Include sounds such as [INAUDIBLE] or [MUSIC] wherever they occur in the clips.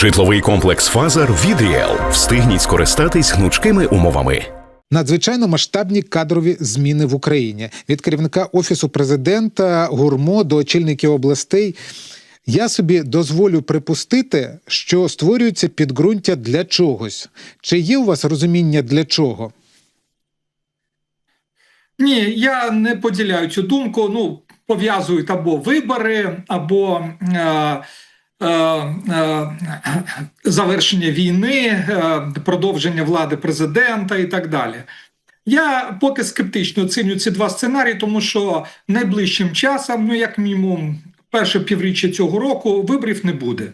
Житловий комплекс Фазар від Ріел. Встигніть скористатись гнучкими умовами. Надзвичайно масштабні кадрові зміни в Україні від керівника офісу президента Гурмо до очільників областей. Я собі дозволю припустити, що створюється підґрунтя для чогось. Чи є у вас розуміння для чого? Ні, я не поділяю цю думку. Ну, пов'язують або вибори, або е, завершення війни, е, продовження влади президента і так далі. Я поки скептично оцінюю ці два сценарії, тому що найближчим часом, ну як мінімум, перше півріччя цього року виборів не буде.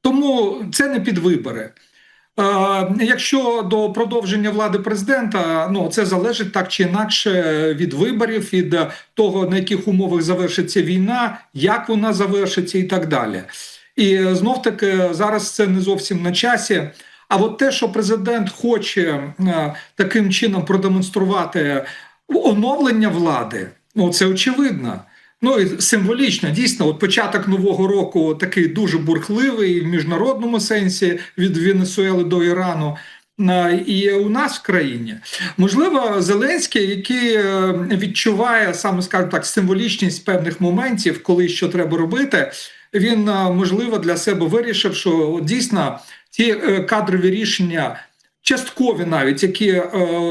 Тому це не під вибори. Е, Якщо до продовження влади президента, ну це залежить так чи інакше від виборів, від того на яких умовах завершиться війна, як вона завершиться, і так далі. І знов таки зараз це не зовсім на часі. А от те, що президент хоче е, таким чином продемонструвати оновлення влади, ну це очевидно. Ну і символічно, дійсно, от початок нового року такий дуже бурхливий в міжнародному сенсі від Венесуели до Ірану. І у нас в країні можливо Зеленський, який е, відчуває саме скажімо так символічність певних моментів, коли що треба робити. Він е, можливо для себе вирішив, що дійсно ті е, кадрові рішення, часткові, навіть які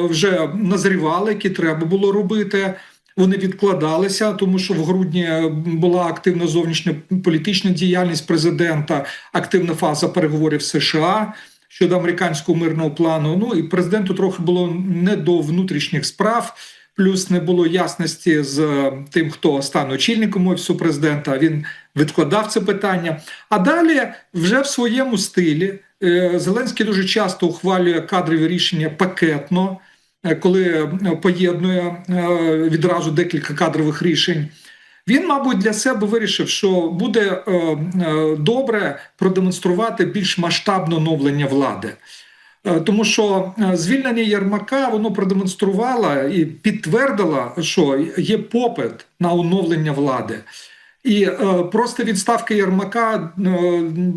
вже назрівали, які треба було робити. Вони відкладалися, тому що в грудні була активна зовнішня політична діяльність президента, активна фаза переговорів США щодо американського мирного плану. Ну і президенту трохи було не до внутрішніх справ, плюс не було ясності з тим, хто стане очільником офісу президента. Він відкладав це питання. А далі, вже в своєму стилі, Зеленський дуже часто ухвалює кадрові рішення пакетно. Е, коли е, поєднує е, відразу декілька кадрових рішень. Він, мабуть, для себе вирішив, що буде добре продемонструвати більш масштабне оновлення влади. Тому що звільнення Єрмака воно продемонструвало і підтвердило, що є попит на оновлення влади. І просто відставка Єрмака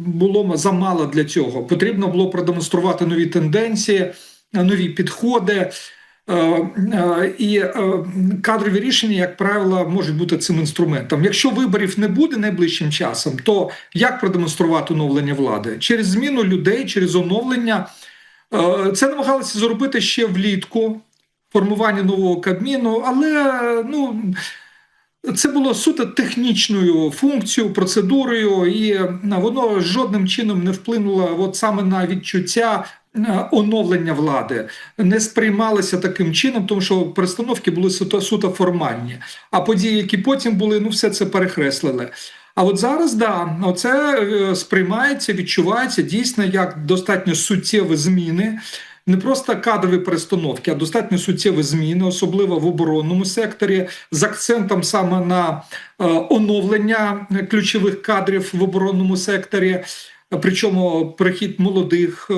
було замало для цього. Потрібно було продемонструвати нові тенденції, нові підходи. Е, е, і е, кадрові рішення, як правило, можуть бути цим інструментом. Якщо виборів не буде найближчим часом, то як продемонструвати оновлення влади? Через зміну людей, через оновлення. Це намагалися зробити ще влітку формування нового кабміну, але ну. Це було суто технічною функцією, процедурою, і воно жодним чином не вплинуло от саме на відчуття оновлення влади не сприймалися таким чином, тому що перестановки були суто, суто формальні. А події, які потім були, ну все це перехреслили. А от зараз да, це е, сприймається, відчувається дійсно як достатньо суттєві зміни. Не просто кадрові перестановки, а достатньо суттєві зміни, особливо в оборонному секторі, з акцентом саме на е, оновлення ключових кадрів в оборонному секторі. Причому прихід молодих е,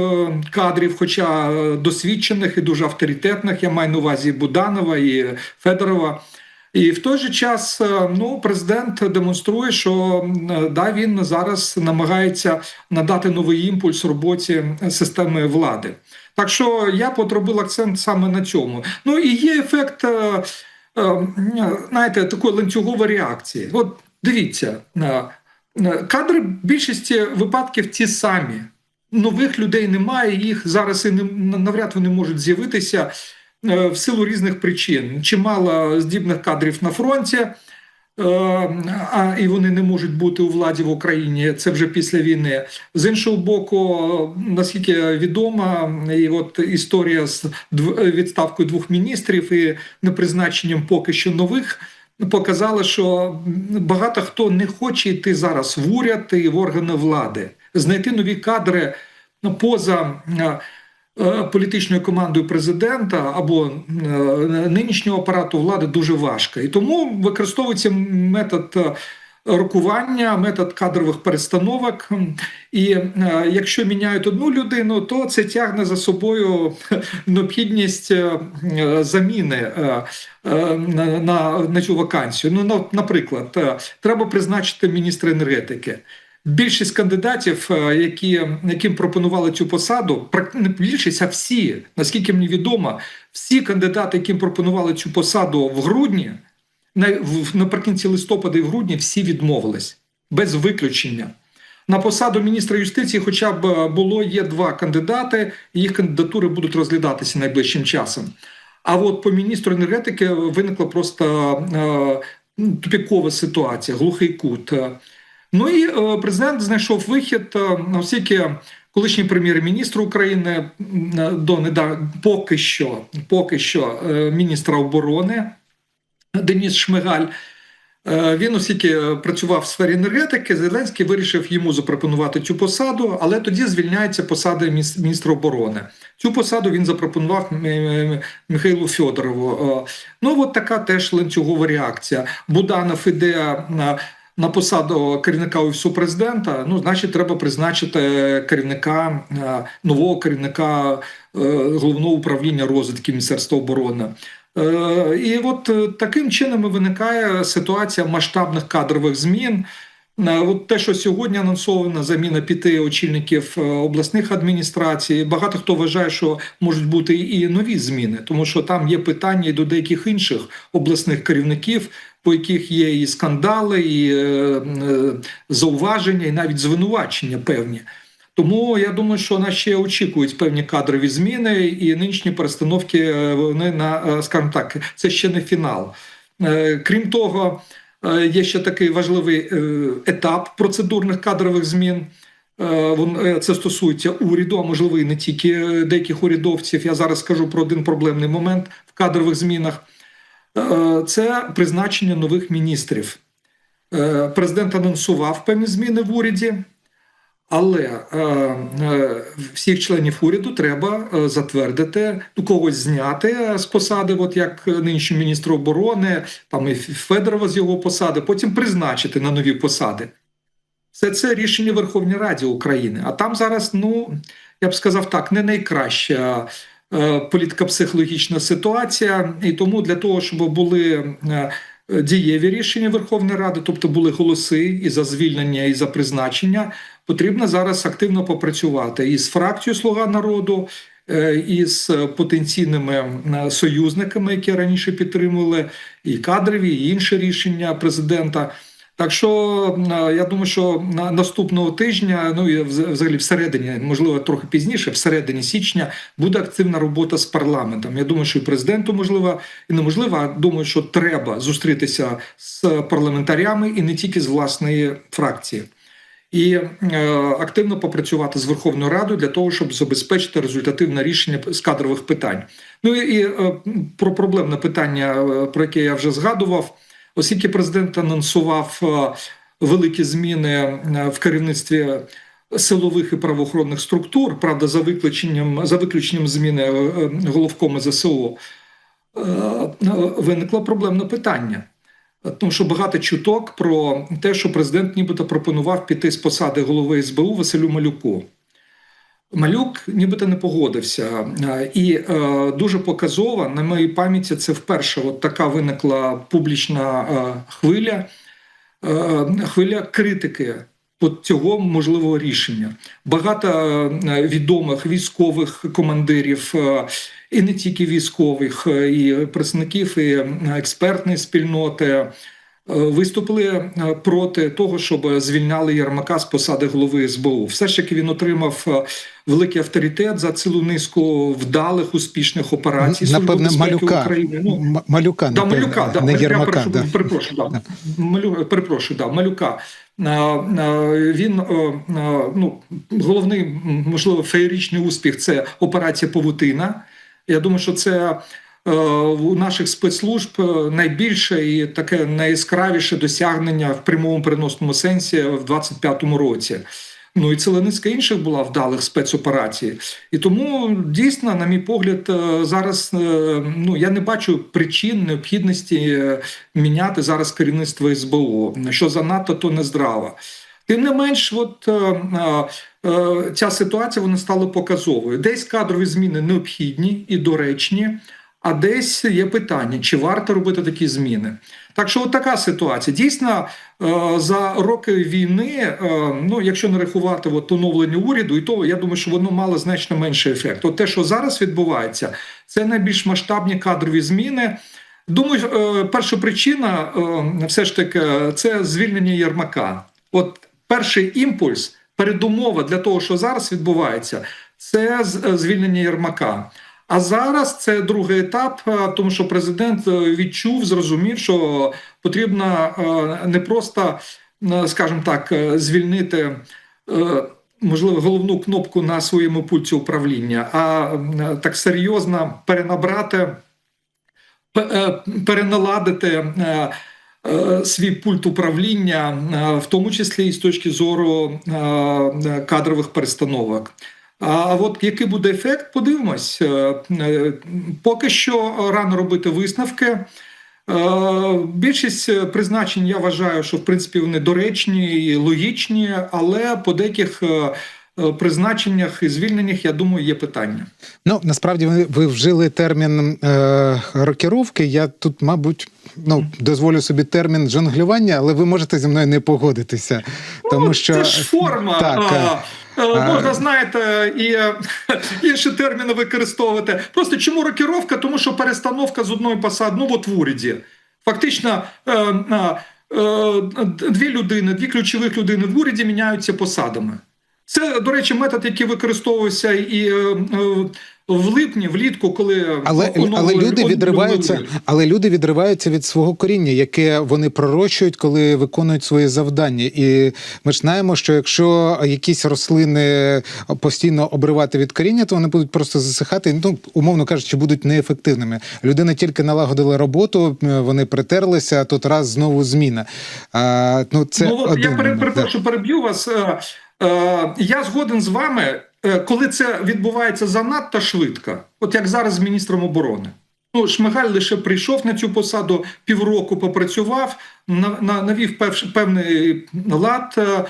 кадрів, хоча е, досвідчених і дуже авторитетних, я маю на увазі Буданова і Федорова. І в той же час е, ну, президент демонструє, що да, він зараз намагається надати новий імпульс роботі системи влади. Так що я потребив акцент саме на цьому. Ну і є ефект, знаєте, такої ланцюгової реакції. От дивіться. Е, кадри в більшості випадків ті самі. Нових людей немає, їх зараз і не навряд вони можуть з'явитися е, в силу різних причин. Чимало здібних кадрів на фронті, е, а і вони не можуть бути у владі в Україні. Це вже після війни. З іншого боку, наскільки відома, і от історія з відставкою двох міністрів і непризначенням поки що нових показала, що багато хто не хоче йти зараз в уряд і в органи влади, знайти нові кадри поза е, е, політичною командою президента або е, нинішнього апарату влади дуже важко. І тому використовується метод рокування, метод кадрових перестановок. І е, якщо міняють одну людину, то це тягне за собою [LAUGHS] необхідність е, заміни е, на на, цю вакансію. Ну, наприклад, треба призначити міністра енергетики. більшість кандидатів, які, яким пропонували цю посаду, не більшість, а всі, наскільки мені відомо, всі кандидати, яким пропонували цю посаду в грудні, наприкінці листопада і в грудні, всі відмовились без виключення. На посаду міністра юстиції, хоча б е, було є два кандидати, їх кандидатури будуть розглядатися найближчим часом. А от по міністру енергетики виникла просто е, тупікова ситуація, глухий кут. Е, Ну і е, президент знайшов вихід, е, оскільки колишній прем'єр-міністр України е, до неда- поки що, поки що е, міністра оборони Деніс Шмигаль. е, Він, оскільки е, працював в сфері енергетики, Зеленський вирішив йому запропонувати цю посаду, але тоді звільняється посада міс- міністра оборони. Цю посаду він запропонував Михайлу Федорову. Е, Ну, от така теж ланцюгова реакція. Буданов іде на, посаду керівника офісу президента. Ну, значить, треба призначити керівника нового керівника головного управління розвідки Міністерства оборони. Е, І от е, таким чином і виникає ситуація масштабних кадрових змін. Е, От те, що сьогодні анонсована заміна п'яти очільників обласних адміністрацій, багато хто вважає, що можуть бути і нові зміни, тому що там є питання і до деяких інших обласних керівників, по яких є і скандали, і зауваження, і навіть звинувачення певні. Тому я думаю, що нас ще очікують певні кадрові зміни, і нинішні перестановки е, вони на е, скажімо так, це ще не фінал. Е, Крім того, є ще такий важливий етап процедурних кадрових змін. Це стосується уряду, а можливо і не тільки деяких урядовців. Я зараз скажу про один проблемний момент в кадрових змінах. Це призначення нових міністрів. Президент анонсував певні зміни в уряді. Але е, е, всіх членів уряду треба е, затвердити, ну, когось зняти з посади, от як нинішній міністр оборони, там і Федорова з його посади, потім призначити на нові посади. Все це рішення Верховної Ради України. А там зараз, ну я б сказав так, не найкраща е, політико-психологічна ситуація. І тому для того, щоб були е, дієві рішення Верховної Ради, тобто були голоси і за звільнення, і за призначення, потрібно зараз активно попрацювати і з фракцією Слуга народу. Із потенційними е, союзниками, які раніше підтримували, і кадрові, і інші рішення президента. Так що е, я думаю, що на наступного тижня, ну і взагалі всередині, можливо, трохи пізніше, всередині січня, буде активна робота з парламентом. Я думаю, що і президенту можливо, і неможливо, а думаю, що треба зустрітися з парламентарями і не тільки з власної фракції. І е, активно попрацювати з Верховною Радою для того, щоб забезпечити результативне рішення з кадрових питань. Ну і, е, про проблемне питання, е, про яке я вже згадував, оскільки президент анонсував е, великі зміни е, в керівництві силових і правоохоронних структур, правда, за виключенням за виключенням зміни е, головкома ЗСУ, виникло проблемне питання. Тому що багато чуток про те, що президент нібито пропонував піти з посади голови СБУ Василю Малюку. Малюк нібито не погодився. Е, І е, дуже показово, на моїй пам'яті, це вперше от така виникла публічна е, хвиля, е, хвиля критики от цього можливого рішення. Багато е, відомих військових командирів, е, і не тільки військових, е, і представників і експертної спільноти. Е, Виступили е, проти того, щоб звільняли Єрмака з посади голови СБУ. Все ж таки він отримав е, великий авторитет за цілу низку вдалих успішних операцій. Напевне, Малюка. України. Ну, Малюка, Да, напевне, Малюка, да, не я Єрмака. Да. перепрошую, да. Малю, перепрошую, да, Малюка. Він ну, головний, можливо, феєричний успіх це операція Павутина. Я думаю, що це у наших спецслужб е, найбільше і таке найяскравіше досягнення в прямому переносному сенсі в 25-му році. Ну і ціла низка інших була вдалих спецоперацій. І тому дійсно, на мій погляд, е, зараз е, ну я не бачу причин необхідності е, міняти зараз керівництво СБУ, що занадто, то не здраво. Тим не менш, от е, е, е, ця ситуація вона стала показовою. Десь кадрові зміни необхідні і доречні, а десь є питання, чи варто робити такі зміни. Так що, от така ситуація. Дійсно, е, за роки війни, е, ну якщо не рахувати от оновлення уряду, і то я думаю, що воно мало значно менший ефект. От те, що зараз відбувається, це найбільш масштабні кадрові зміни. Думаю, е, перша причина все ж таки це звільнення Єрмака. От перший імпульс, передумова для того, що зараз відбувається, це звільнення Єрмака. А зараз це другий етап, е, тому що президент е, відчув, зрозумів, що потрібно е, не просто, скажімо так, звільнити. Можливо, головну кнопку на своєму пульті управління, а так серйозно перенабрати пе- переналадити свій пульт управління, в тому числі і з точки зору кадрових перестановок. А от який буде ефект, подивимось. Е, е, Поки що рано робити висновки. Е, Більшість призначень я вважаю, що в принципі вони доречні і логічні, але по деяких призначеннях і звільненнях, я думаю, є питання. Ну насправді ви, ви вжили термін е, рокіровки. Я тут, мабуть, ну дозволю собі термін жонглювання, але ви можете зі мною не погодитися, тому ну, що це ж форма. Так, можна, знаєте, і е, [LAUGHS] інші терміни використовувати. Просто чому рокіровка? Тому що перестановка з одної посади, ну от в уряді. Фактично, е, е, дві людини, дві ключових людини в уряді міняються посадами. Це, до речі, метод, який використовувався і в липні, влітку, коли Але, але люди відриваються, але люди відриваються від свого коріння, яке вони пророщують, коли виконують свої завдання. І ми ж знаємо, що якщо якісь рослини постійно обривати від коріння, то вони будуть просто засихати. Ну умовно кажучи, будуть неефективними. Людина тільки налагодила роботу, вони притерлися, а тут раз знову зміна. А, ну це ну, от один я перепрошую, переб'ю вас. Е, е, Я згоден з вами, коли це відбувається занадто швидко, от як зараз з міністром оборони. Ну, Шмигаль лише прийшов на цю посаду, півроку попрацював, на- на- навів певний лад. е,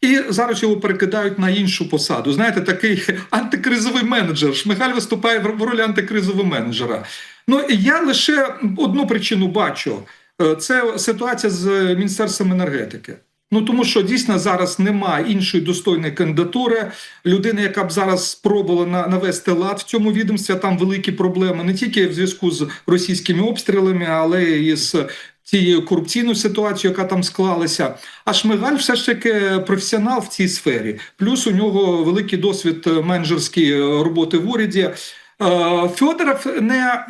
І зараз його перекидають на іншу посаду. Знаєте, такий [LAUGHS] антикризовий менеджер. Шмигаль виступає в в ролі антикризового менеджера. Ну і я лише одну причину бачу: Е, це ситуація з міністерством енергетики. Ну тому що дійсно зараз немає іншої достойної кандидатури. Людини, яка б зараз спробувала на- навести лад в цьому відомстві. Там великі проблеми не тільки в зв'язку з російськими обстрілами, але і з тією корупційною ситуацією, яка там склалася. А Шмигаль все ж таки професіонал в цій сфері. Плюс у нього великий досвід менеджерської роботи в уряді. Е, Федоров не,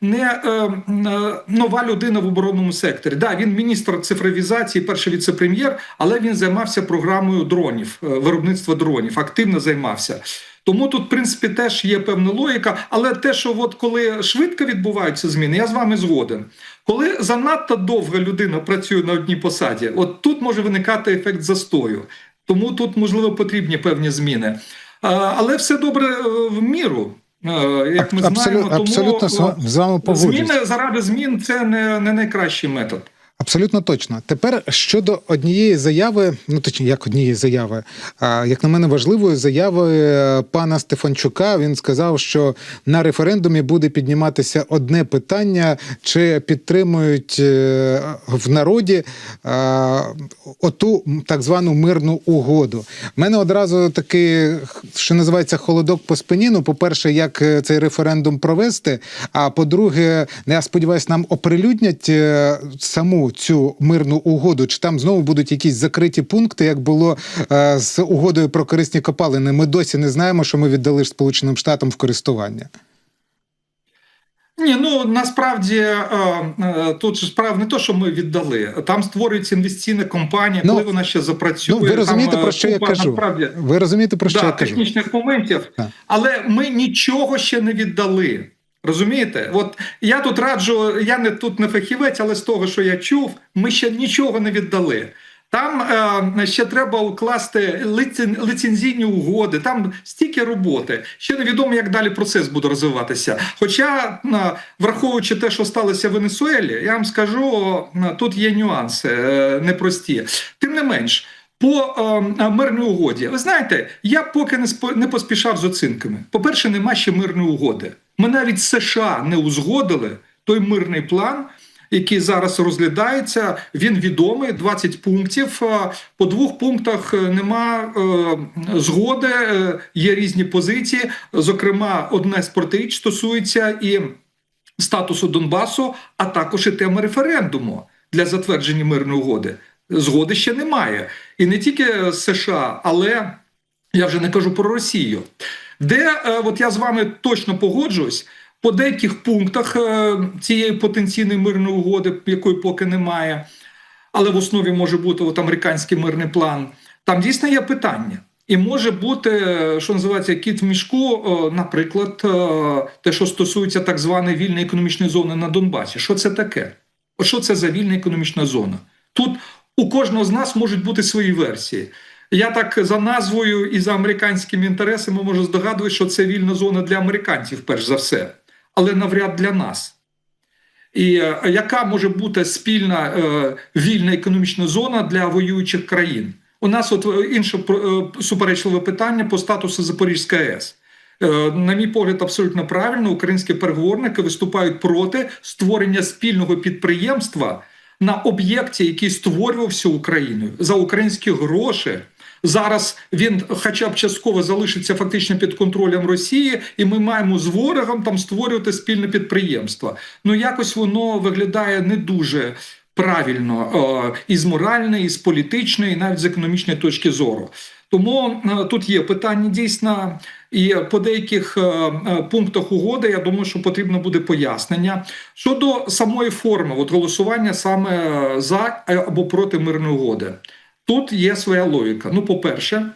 не е, е, нова людина в оборонному секторі. Да, він міністр цифровізації, перший віце-прем'єр, але він займався програмою дронів, виробництва дронів, активно займався. Тому тут, в принципі, теж є певна логіка. Але те, що от коли швидко відбуваються зміни, я з вами згоден. Коли занадто довго людина працює на одній посаді, от тут може виникати ефект застою. Тому тут, можливо, потрібні певні зміни. Але все добре в міру. Е, Як ми Абсолют, знаємо, тому абсолютно з е, з вами погоджуюсь. зміни заради змін це не, не найкращий метод. Абсолютно точно. Тепер щодо однієї заяви, ну точніше, як однієї заяви, а як на мене важливої заяви е, пана Стефанчука. Він сказав, що на референдумі буде підніматися одне питання: чи підтримують е, в народі е, оту так звану мирну угоду. У мене одразу такий, що називається холодок по спині. Ну, по-перше, як е, цей референдум провести. А по-друге, я сподіваюся, нам оприлюднять е, саму цю мирну угоду. Чи там знову будуть якісь закриті пункти, як було е, з угодою про корисні копалини? Ми досі не знаємо, що ми віддали Сполученим Штатам в користування. Ні, ну насправді е, е, тут ж справа не то, що ми віддали. Там створюється інвестиційна компанія, Ну, коли вона ще запрацює. Ну, ви розумієте, там, е, про що я кажу? Насправді, Ви розумієте, про що да, я кажу? технічних моментів, Так. але ми нічого ще не віддали. Розумієте? От я тут раджу, я не тут не фахівець, але з того, що я чув, ми ще нічого не віддали. Там е, ще треба укласти лицен, лицензійні угоди, там стільки роботи. Ще невідомо, як далі процес буде розвиватися. Хоча, е, враховуючи те, що сталося в Венесуелі, я вам скажу, е, тут є нюанси е, непрості. Тим не менш. По е, мирній угоді, ви знаєте, я поки не поспішав з оцінками. По-перше, нема ще мирної угоди. Ми навіть США не узгодили той мирний план, який зараз розглядається. Він відомий 20 пунктів. Е, По двох пунктах е, нема е, згоди, є різні позиції. Зокрема, одне з протиріч стосується і статусу Донбасу, а також і теми референдуму для затвердження мирної угоди. Згоди ще немає. І не тільки США, але я вже не кажу про Росію. Де е, от я з вами точно погоджуюсь, по деяких пунктах е, цієї потенційної мирної угоди, якої поки немає, але в основі може бути от американський мирний план. Там дійсно є питання. І може бути, е, що називається кіт в мішку, наприклад, те, що стосується так званої вільної економічної зони на Донбасі. Що це таке? Що це за вільна економічна зона? Тут у кожного з нас можуть бути свої версії. Я так за назвою і за американськими інтересами можу здогадувати, що це вільна зона для американців, перш за все, але навряд для нас. І е, яка може бути спільна е, вільна економічна зона для воюючих країн? У нас от е, інше е, суперечливе питання по статусу Запорізької АЕС. На мій погляд, абсолютно правильно, українські переговорники виступають проти створення спільного підприємства на об'єкті, який створювався Україною за українські гроші. Зараз він, хоча б частково, залишиться фактично під контролем Росії, і ми маємо з ворогом там створювати спільне підприємство. Ну якось воно виглядає не дуже правильно е, і з моральної, і з політичної, і навіть з економічної точки зору. Тому е, тут є питання дійсно, і по деяких е, пунктах угоди я думаю, що потрібно буде пояснення щодо самої форми, от голосування саме за або проти мирної угоди. Тут є своя логіка. Ну, по-перше,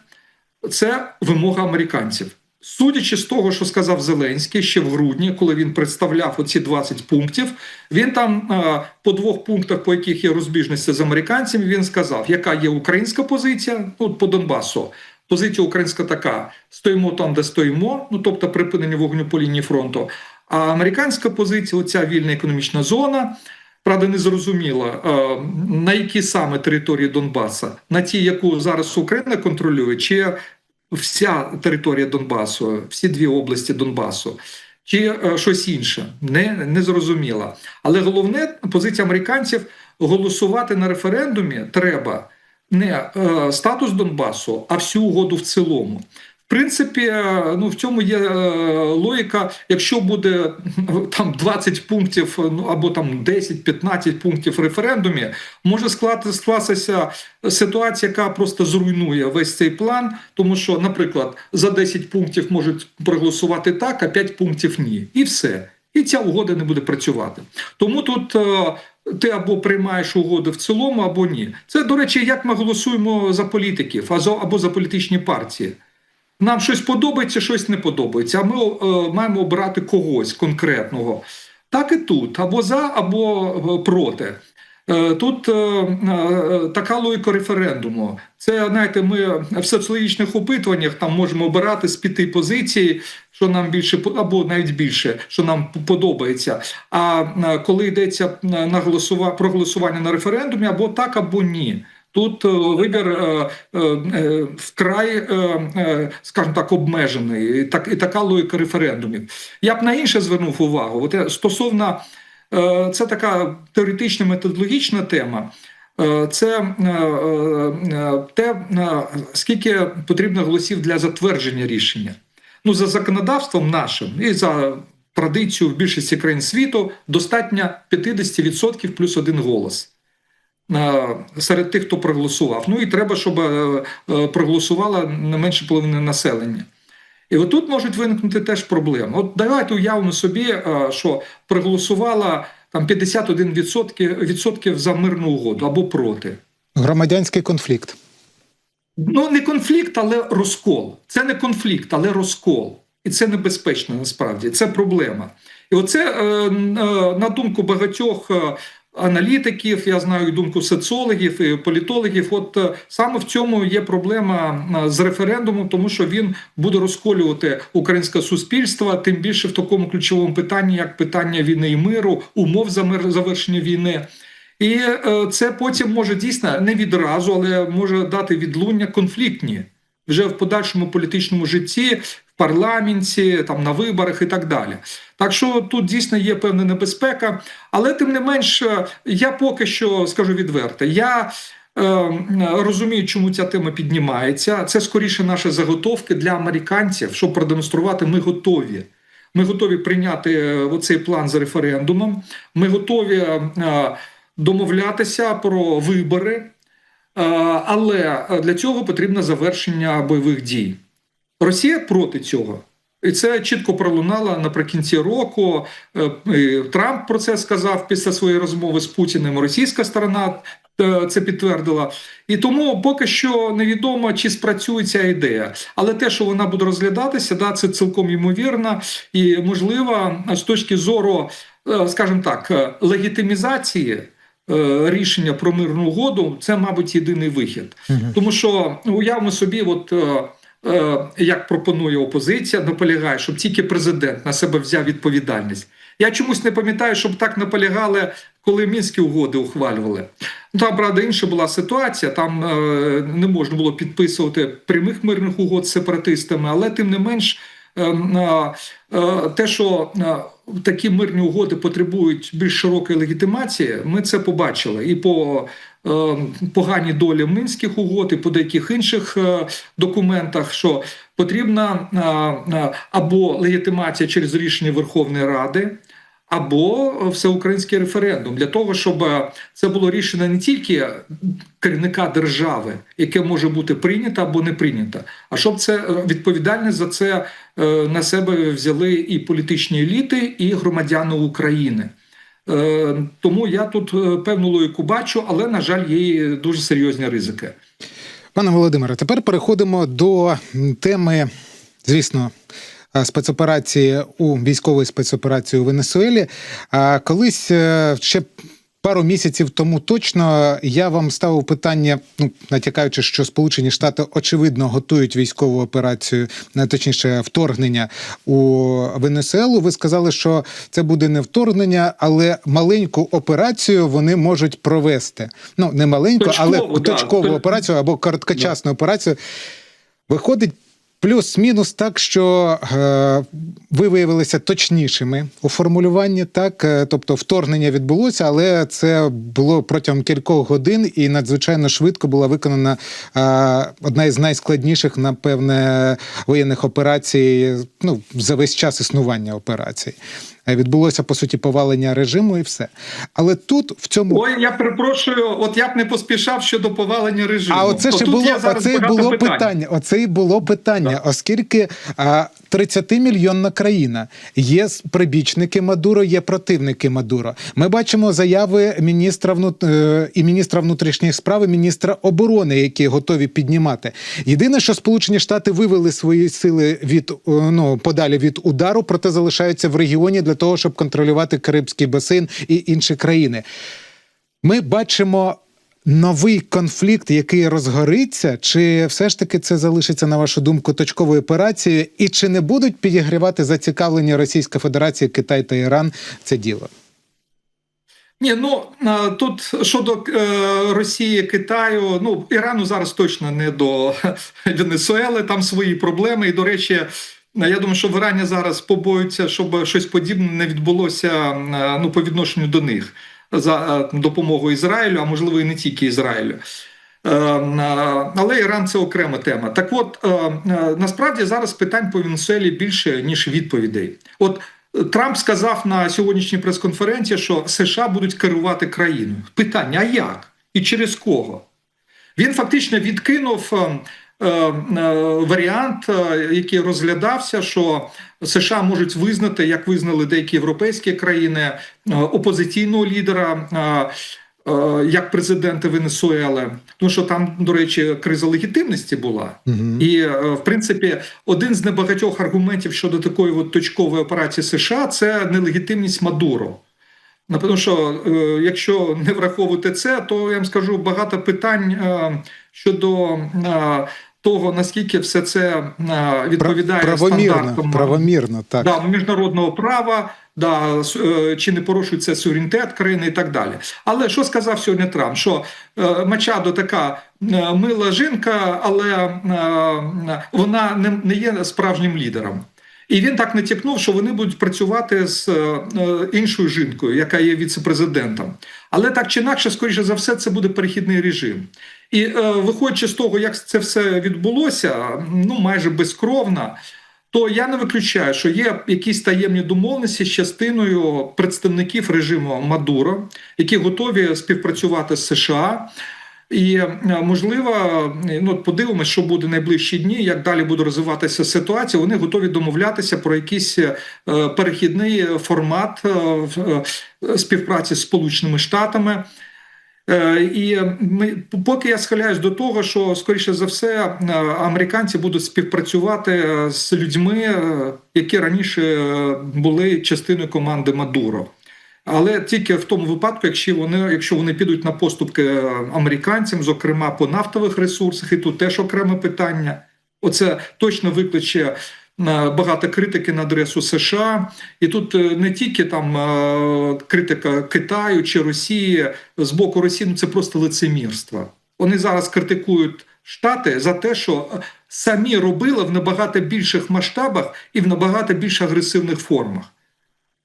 це вимога американців. Судячи з того, що сказав Зеленський ще в грудні, коли він представляв оці 20 пунктів, він там е, по двох пунктах, по яких є розбіжності з американцями, він сказав, яка є українська позиція ну, по Донбасу. Позиція українська така: стоїмо там, де стоїмо, ну тобто припинення вогню по лінії фронту. А американська позиція, оця вільна економічна зона. Правда, не зрозуміло, е, на які саме території Донбаса, на ті, яку зараз Україна контролює, чи вся територія Донбасу, всі дві області Донбасу, чи е, щось інше, не, не зрозуміло. Але головне позиція американців голосувати на референдумі треба не е, статус Донбасу, а всю угоду в цілому. Принципі, е, ну в цьому є е, логіка. Якщо буде там 20 пунктів, ну або там 10-15 пунктів в референдумі, може склати скластися ситуація, яка просто зруйнує весь цей план, тому що, наприклад, за 10 пунктів можуть проголосувати так, а 5 пунктів ні, і все. І ця угода не буде працювати. Тому тут е, ти або приймаєш угоди в цілому, або ні. Це, до речі, як ми голосуємо за політиків, або за політичні партії. Нам щось подобається, щось не подобається. А ми е, маємо обирати когось конкретного. Так і тут, або за, або е, проти. Е, Тут е, така логіка референдуму. Це знаєте, ми в соціологічних опитуваннях там можемо обирати з п'яти позицій, що нам більше або навіть більше, що нам подобається. А коли йдеться на голосува про голосування на референдумі, або так, або ні. Тут е, вибір е, е, вкрай, скажімо так, обмежений, так, і така логіка референдумів. Я б на інше звернув увагу. От стосовно це така теоретична методологічна тема. Це те, скільки потрібно голосів для затвердження рішення. Ну, за законодавством нашим і за традицією в більшості країн світу достатньо 50% плюс один голос серед тих, хто проголосував. Ну і треба, щоб е, е, проголосувало не менше половини населення. І отут можуть виникнути теж проблеми. От давайте уявимо собі, е, що проголосувало там 51% відсотків- за мирну угоду або проти. Громадянський конфлікт. Ну, не конфлікт, але розкол. Це не конфлікт, але розкол. І це небезпечно насправді. Це проблема. І оце, е, е, на думку багатьох е, аналітиків, я знаю думку соціологів і політологів. От е, саме в цьому є проблема е, з референдумом, тому що він буде розколювати українське суспільство, тим більше в такому ключовому питанні, як питання війни і миру, умов завершення війни. І е, це потім може дійсно не відразу, але може дати відлуння конфліктні вже в подальшому політичному житті, парламенті, там на виборах і так далі. Так що тут дійсно є певна небезпека, але тим не менш, е, я поки що скажу відверто, я е, розумію, чому ця тема піднімається. Це скоріше наші заготовки для американців, щоб продемонструвати, ми готові. Ми готові прийняти е, оцей план з референдумом. Ми готові домовлятися про вибори, але для цього потрібно завершення бойових дій. Росія проти цього. І це чітко пролунало наприкінці року. Е, Трамп про це сказав після своєї розмови з Путіним. Російська сторона е, це підтвердила. І тому поки що невідомо, чи спрацює ця ідея. Але те, що вона буде розглядатися, да, це цілком ймовірно і можливо з точки зору, е, скажімо так, легітимізації. Рішення про мирну угоду це, мабуть, єдиний вихід, тому що ну, уявимо собі, от як пропонує опозиція, наполягає, щоб тільки президент на себе взяв відповідальність. Я чомусь не пам'ятаю, щоб так наполягали, коли мінські угоди ухвалювали. Ну, Там, правда, інша була ситуація. Там е, не можна було підписувати прямих мирних угод з сепаратистами, але тим не менш. е, е, е, Те, що е, такі мирні угоди потребують більш широкої легітимації, ми це побачили і по е, поганій долі мінських угод, і по деяких інших е, документах, що потрібна е, або легітимація через рішення Верховної Ради. Або всеукраїнський референдум для того, щоб е, це було рішення не тільки керівника держави, яке може бути прийнято або не прийнято, а щоб це е, відповідальність за це е, на себе взяли і політичні еліти, і громадяни України. Е, Тому я тут е, певну логіку бачу, але на жаль, є дуже серйозні ризики. Пане Володимире, тепер переходимо до теми, звісно. А, Спецоперації у військової спецоперації у Венесуелі. А колись е, ще пару місяців тому точно я вам ставив питання, ну натякаючи, що Сполучені Штати очевидно готують військову операцію, не, точніше, вторгнення у Венесуелу. Ви сказали, що це буде не вторгнення, але маленьку операцію вони можуть провести. Ну не маленьку, але Точкову, да. точкову операцію або короткочасну операцію. Виходить. Плюс-мінус так, що е, ви виявилися точнішими у формулюванні, так Е, тобто вторгнення відбулося, але це було протягом кількох годин і надзвичайно швидко була виконана е, одна із найскладніших, напевне, воєнних операцій. Ну за весь час існування операцій. Е, Відбулося по суті повалення режиму і все. Але тут в цьому Ой, я перепрошую, от я б не поспішав щодо повалення режиму. а оце ще було оце і було питань. питання. Оце і було питання, оскільки а, 30-мільйонна країна є прибічники Мадуро, є противники Мадуро. Ми бачимо заяви міністра внут... е, і міністра внутрішніх справ, і міністра оборони, які готові піднімати. Єдине, що Сполучені Штати вивели свої сили від е, ну подалі від удару, проте залишаються в регіоні для того, щоб контролювати Карибський басейн і інші країни. Ми бачимо новий конфлікт, який розгориться, чи все ж таки це залишиться, на вашу думку, точковою операцією, і чи не будуть підігрівати зацікавлені Російська Федерація, Китай та Іран це діло? Ні, ну тут щодо е, Росії, Китаю, ну Ірану зараз точно не до [LAUGHS] Венесуели, там свої проблеми. І до речі, я думаю, що в Ірані зараз побоюються, щоб щось подібне не відбулося е, ну, по відношенню до них за е, допомогою Ізраїлю, а можливо і не тільки Ізраїлю. Е, Але Іран це окрема тема. Так от насправді зараз питань по Венесуелі більше ніж відповідей. От Трамп сказав на сьогоднішній прес-конференції, що США будуть керувати країною. Питання: а як і через кого? Він фактично відкинув е, е, е, варіант, е, який розглядався, що США можуть визнати, як визнали деякі європейські країни, е, опозиційного лідера. е, е, Як президента Венесуели, тому що там, до речі, криза легітимності була, і е, в принципі один з небагатьох аргументів щодо такої от точкової операції США це нелегітимність Мадуро. Ну, Тому що е, якщо не враховувати це, то я вам скажу багато питань е, щодо е, того, наскільки все це е, відповідає правомірно, стандартам правомірно, так. да, міжнародного права, Да, е, чи не порушується суверенітет країни і так далі. Але що сказав сьогодні Трамп? Що е, Мачадо така е, мила жінка, але е, вона не, не є справжнім лідером. І він так натякнув, що вони будуть працювати з е, іншою жінкою, яка є віце-президентом. Але так чи інакше, скоріше за все, це буде перехідний режим. І е, виходячи з того, як це все відбулося, ну майже безкровно, то я не виключаю, що є якісь таємні домовленості з частиною представників режиму Мадуро, які готові співпрацювати з США. І е, можливо, ну от подивимося, що буде найближчі дні, як далі буде розвиватися ситуація. Вони готові домовлятися про якийсь е, перехідний формат е, співпраці з Сполученими Штатами. Е, І ми поки я схиляюсь до того, що скоріше за все е, американці будуть співпрацювати е, з людьми, які раніше були частиною команди Мадуро. Але тільки в тому випадку, якщо вони, якщо вони підуть на поступки американцям, зокрема по нафтових ресурсах, і тут теж окреме питання. Оце точно викличе багато критики на адресу США, і тут е, не тільки там е, критика Китаю чи Росії з боку Росії, ну це просто лицемірство. Вони зараз критикують Штати за те, що е, самі робили в набагато більших масштабах і в набагато більш агресивних формах.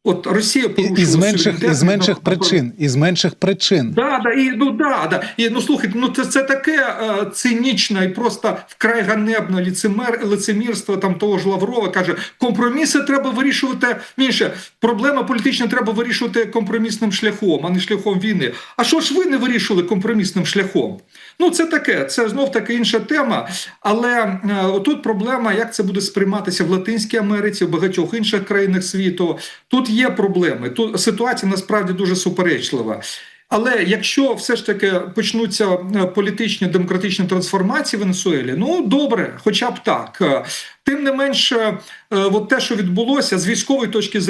От Росія І, порушила із менших, із менших на- причин. Із менших причин. Да, да, і ну да, да. І ну слухайте, ну це, це таке е, цинічне і просто вкрай ганебне ліцемер, лицемірство там того ж Лаврова каже: компроміси треба вирішувати. Інше проблема політична треба вирішувати компромісним шляхом, а не шляхом війни. А що ж ви не вирішили компромісним шляхом? Ну це таке, це знов таки інша тема. Але е, тут проблема, як це буде сприйматися в Латинській Америці, в багатьох інших країнах світу. Тут є проблеми. Тут ситуація насправді дуже суперечлива. Але якщо все ж таки почнуться е, політичні демократичні трансформації в Венесуелі, ну добре, хоча б так. Е, Тим не менше, от те, що відбулося з військової точки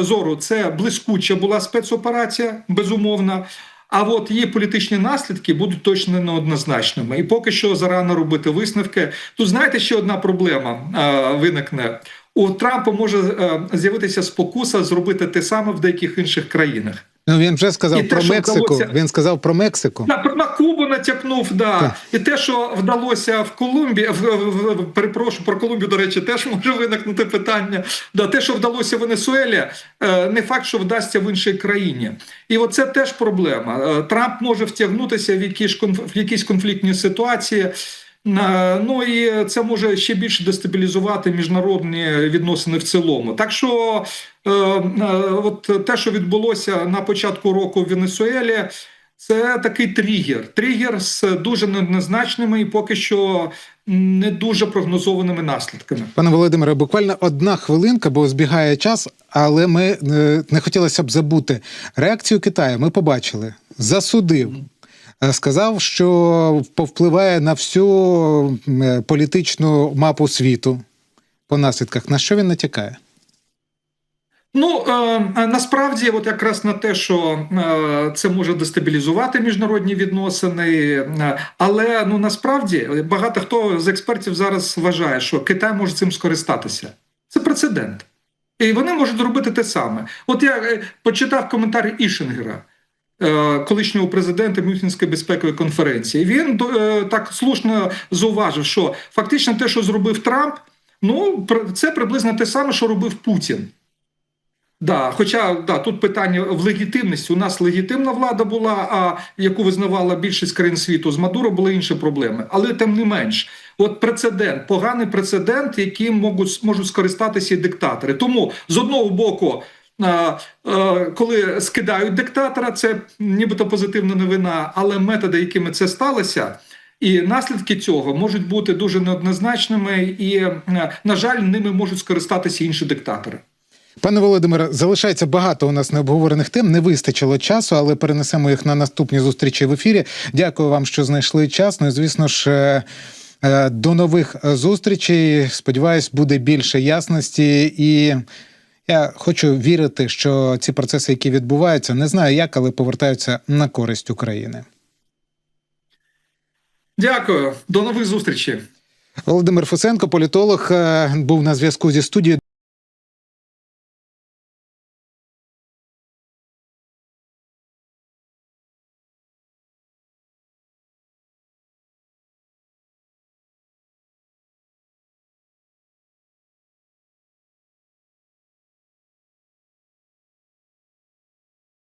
зору, це блискуча була спецоперація, безумовно. А от її політичні наслідки будуть точно неоднозначними. І поки що зарано робити висновки. Тут знаєте, ще одна проблема е, виникне. У Трампа може е, з'явитися спокуса зробити те саме в деяких інших країнах. Ну він вже сказав І про що Мексику. вдалося- Він сказав про Мексику. На, на Кубу натякнув, да. Так. І те, що вдалося в Колумбії, в, в, в- перепрошую про Колумбію, до речі, теж може виникнути питання. Да, те, що вдалося в Венесуелі, е, не факт, що вдасться в іншій країні. І оце теж проблема. Е, Трамп може втягнутися в якісь, конф- в якісь конфліктні ситуації. Е, Ну і це може ще більше дестабілізувати міжнародні відносини в цілому. Так що, е, е, от те, що відбулося на початку року в Венесуелі, це такий тригер. Тригер з дуже неоднозначними і поки що не дуже прогнозованими наслідками. Пане Володимире, буквально одна хвилинка, бо збігає час, але ми не хотілося б забути реакцію Китаю. Ми побачили, засудив. Сказав, що повпливає на всю е, політичну мапу світу по наслідках. На що він натякає? Ну е, насправді, от якраз на те, що е, це може дестабілізувати міжнародні відносини, але ну насправді багато хто з експертів зараз вважає, що Китай може цим скористатися. Це прецедент. І вони можуть зробити те саме. От я почитав коментар Ішингера, е, колишнього президента Мюнхенської безпекової конференції. Він е, так слушно зауважив, що фактично те, що зробив Трамп, ну це приблизно те саме, що робив Путін. Да, хоча да, тут питання в легітимності. У нас легітимна влада була, а яку визнавала більшість країн світу з Мадуро, були інші проблеми. Але тим не менш, от прецедент, поганий прецедент, яким можуть, можуть скористатися і диктатори. Тому з одного боку. Коли скидають диктатора, це нібито позитивна новина, але методи, якими це сталося, і наслідки цього можуть бути дуже неоднозначними, і, е, на жаль, ними можуть скористатися інші диктатори. Пане Володимире, залишається багато у нас необговорених тем. Не вистачило часу, але перенесемо їх на наступні зустрічі в ефірі. Дякую вам, що знайшли час. Ну і звісно ж. е, е, До нових зустрічей. Сподіваюсь, буде більше ясності, і я хочу вірити, що ці процеси, які відбуваються, не знаю як, але повертаються на користь України. Дякую, до нових зустрічей. Володимир Фусенко, політолог, е, був на зв'язку зі студією.